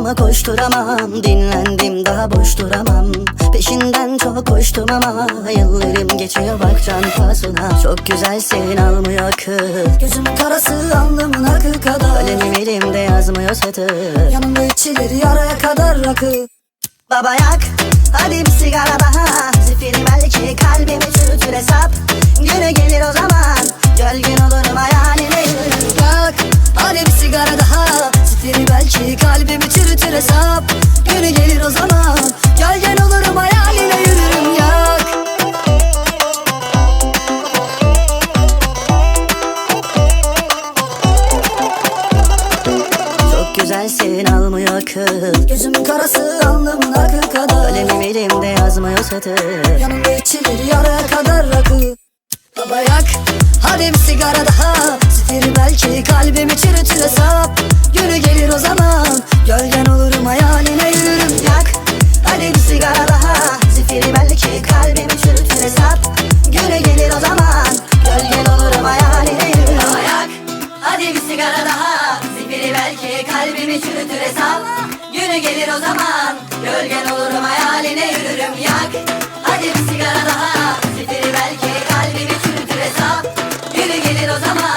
ama koşturamam. Dinlendim daha boş duramam. Peşinden çok koştum ama Yıllarım geçiyor. Bak can pahasına Çok güzelsin almıyor akıl Gözümün karası alnımın akı kadar. Kalemim elimde yazmıyor satır. Yanımda içilir yaraya kadar rakı. Baba yak hadi bir sigara daha. Zifiri belki kalbimi çürütür hesap. Günü gelir o zaman Gölgen olurum yürürüm Yak hadi bir sigara daha Belki kalbimi çürütür hesap Günü gelir o zaman. Gölgen olurum hayaline yürürüm yak. Çok güzelsin almıyor akıl Gözümün karası alnımın akı kadar Kalemim elimde yazmıyor satır. Yanımda içilir yaraya kadar rakı. Baba yak hadi bir sigara daha sigara daha Zifiri belki kalbimi çürütür hesap. Günü gelir o zaman Gölgen olurum hayaline yürürüm Baba yak hadi bir sigara daha Zifiri belki kalbimi çürütür hesap. Günü gelir o zaman Gölgen olurum hayaline yürürüm? Yak hadi bir sigara daha Zifiri belki kalbimi çürütür hesap. Günü gelir o zaman